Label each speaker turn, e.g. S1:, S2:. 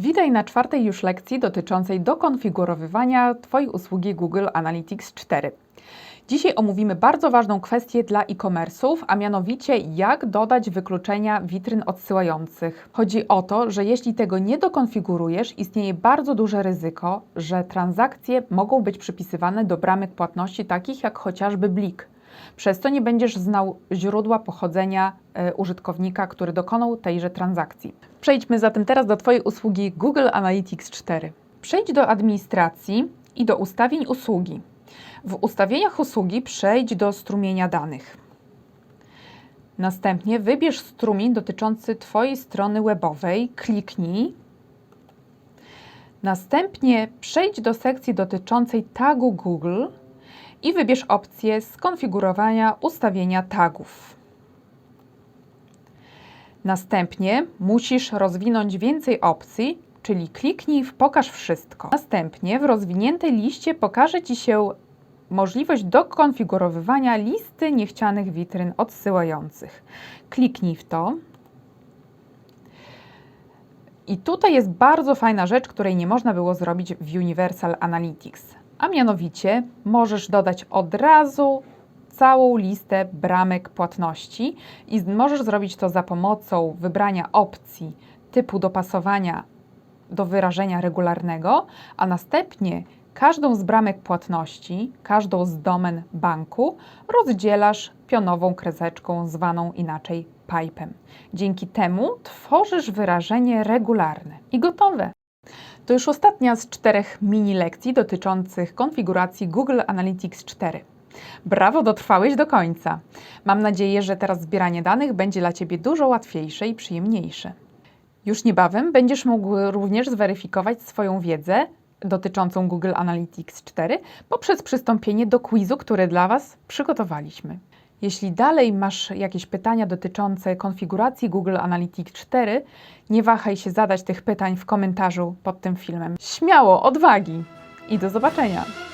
S1: Witaj na czwartej już lekcji dotyczącej dokonfigurowywania Twojej usługi Google Analytics 4. Dzisiaj omówimy bardzo ważną kwestię dla e-commerce'ów, a mianowicie jak dodać wykluczenia witryn odsyłających. Chodzi o to, że jeśli tego nie dokonfigurujesz, istnieje bardzo duże ryzyko, że transakcje mogą być przypisywane do bramek płatności takich jak chociażby blik. Przez to nie będziesz znał źródła pochodzenia e, użytkownika, który dokonał tejże transakcji. Przejdźmy zatem teraz do Twojej usługi Google Analytics 4. Przejdź do administracji i do ustawień usługi. W ustawieniach usługi przejdź do strumienia danych. Następnie wybierz strumień dotyczący Twojej strony webowej, kliknij. Następnie przejdź do sekcji dotyczącej tagu Google i wybierz opcję skonfigurowania ustawienia tagów. Następnie musisz rozwinąć więcej opcji, czyli kliknij w Pokaż wszystko. Następnie w rozwiniętej liście pokaże Ci się możliwość dokonfigurowywania listy niechcianych witryn odsyłających. Kliknij w to. I tutaj jest bardzo fajna rzecz, której nie można było zrobić w Universal Analytics. A mianowicie możesz dodać od razu całą listę bramek płatności i możesz zrobić to za pomocą wybrania opcji typu dopasowania do wyrażenia regularnego, a następnie każdą z bramek płatności, każdą z domen banku rozdzielasz pionową kreseczką zwaną inaczej pipem. Dzięki temu tworzysz wyrażenie regularne i gotowe. To już ostatnia z czterech mini lekcji dotyczących konfiguracji Google Analytics 4. Brawo, dotrwałeś do końca. Mam nadzieję, że teraz zbieranie danych będzie dla Ciebie dużo łatwiejsze i przyjemniejsze. Już niebawem będziesz mógł również zweryfikować swoją wiedzę dotyczącą Google Analytics 4 poprzez przystąpienie do quizu, który dla Was przygotowaliśmy. Jeśli dalej masz jakieś pytania dotyczące konfiguracji Google Analytics 4, nie wahaj się zadać tych pytań w komentarzu pod tym filmem. Śmiało, odwagi i do zobaczenia!